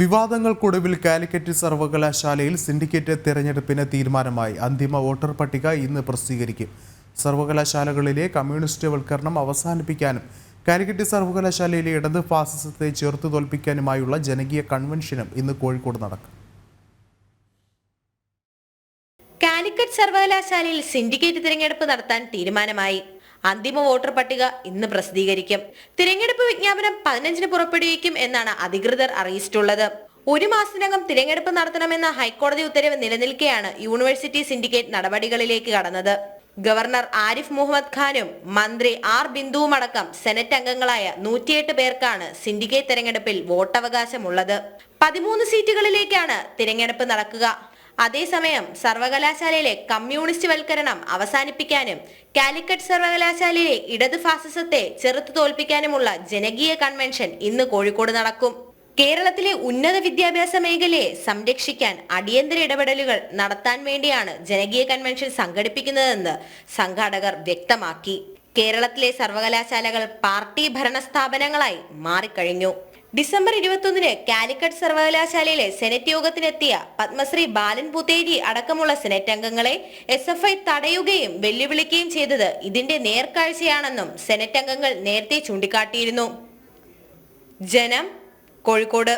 വിവാദങ്ങൾക്കൊടുവിൽ കാലിക്കറ്റ് സർവകലാശാലയിൽ സിൻഡിക്കേറ്റ് തെരഞ്ഞെടുപ്പിന് തീരുമാനമായി. അന്തിമ വോട്ടർ പട്ടിക ഇന്ന് പ്രസിദ്ധീകരിക്കും. സർവകലാശാലകളിലെ കമ്മ്യൂണിസ്റ്റ് വൽക്കരണം അവസാനിപ്പിക്കാനും കാലിക്കറ്റ് സർവകലാശാലയിലെ ഇടത് ഫാസിസത്തെ ചേർത്ത് തോൽപ്പിക്കാനുമായുള്ള ജനകീയ കൺവെൻഷനും ഇന്ന് കോഴിക്കോട് നടക്കും. കാലിക്കറ്റ് സർവകലാശാലയിൽ സിൻഡിക്കേറ്റ് തിരഞ്ഞെടുപ്പ് നടത്താൻ തീരുമാനമായി. അന്തിമ വോട്ടർ പട്ടിക ഇന്ന് പ്രസിദ്ധീകരിക്കും. തിരഞ്ഞെടുപ്പ് വിജ്ഞാപനം പതിനഞ്ചിന് പുറപ്പെടുവിക്കും എന്നാണ് അധികൃതർ അറിയിച്ചിട്ടുള്ളത്. ഒരു മാസത്തിനകം തിരഞ്ഞെടുപ്പ് നടത്തണമെന്ന ഹൈക്കോടതി ഉത്തരവ് നിലനിൽക്കെയാണ് യൂണിവേഴ്സിറ്റി സിൻഡിക്കേറ്റ് നടപടികളിലേക്ക് കടന്നത്. ഗവർണർ ആരിഫ് മുഹമ്മദ് ഖാനും മന്ത്രി ആർ ബിന്ദുവും അടക്കം സെനറ്റ് അംഗങ്ങളായ നൂറ്റിയെട്ട് പേർക്കാണ് സിൻഡിക്കേറ്റ് തെരഞ്ഞെടുപ്പിൽ വോട്ടവകാശമുള്ളത്. പതിമൂന്ന് സീറ്റുകളിലേക്കാണ് തിരഞ്ഞെടുപ്പ് നടക്കുക. അതേസമയം സർവകലാശാലയിലെ കമ്മ്യൂണിസ്റ്റ് വൽക്കരണം അവസാനിപ്പിക്കാനും കാലിക്കറ്റ് സർവകലാശാലയിലെ ഇടത് ഫാസിസത്തെ ചെറുത്തു തോൽപ്പിക്കാനുമുള്ള ജനകീയ കൺവെൻഷൻ ഇന്ന് കോഴിക്കോട് നടക്കും. കേരളത്തിലെ ഉന്നത വിദ്യാഭ്യാസ മേഖലയെ സംരക്ഷിക്കാൻ അടിയന്തര ഇടപെടലുകൾ നടത്താൻ വേണ്ടിയാണ് ജനകീയ കൺവെൻഷൻ സംഘടിപ്പിക്കുന്നതെന്ന് സംഘാടകർ വ്യക്തമാക്കി. കേരളത്തിലെ സർവകലാശാലകൾ പാർട്ടി ഭരണ സ്ഥാപനങ്ങളായി മാറിക്കഴിഞ്ഞു. ഡിസംബർ ഇരുപത്തൊന്നിന് കാലിക്കറ്റ് സർവകലാശാലയിലെ സെനറ്റ് യോഗത്തിനെത്തിയ പത്മശ്രീ ബാലൻ പുത്തേരി അടക്കമുള്ള സെനറ്റ് അംഗങ്ങളെ എസ് എഫ് ഐ തടയുകയും വെല്ലുവിളിക്കുകയും ചെയ്തത് ഇതിന്റെ നേർക്കാഴ്ചയാണെന്നും സെനറ്റ് അംഗങ്ങൾ നേരത്തെ ചൂണ്ടിക്കാട്ടിയിരുന്നു. ജനം കോഴിക്കോട്.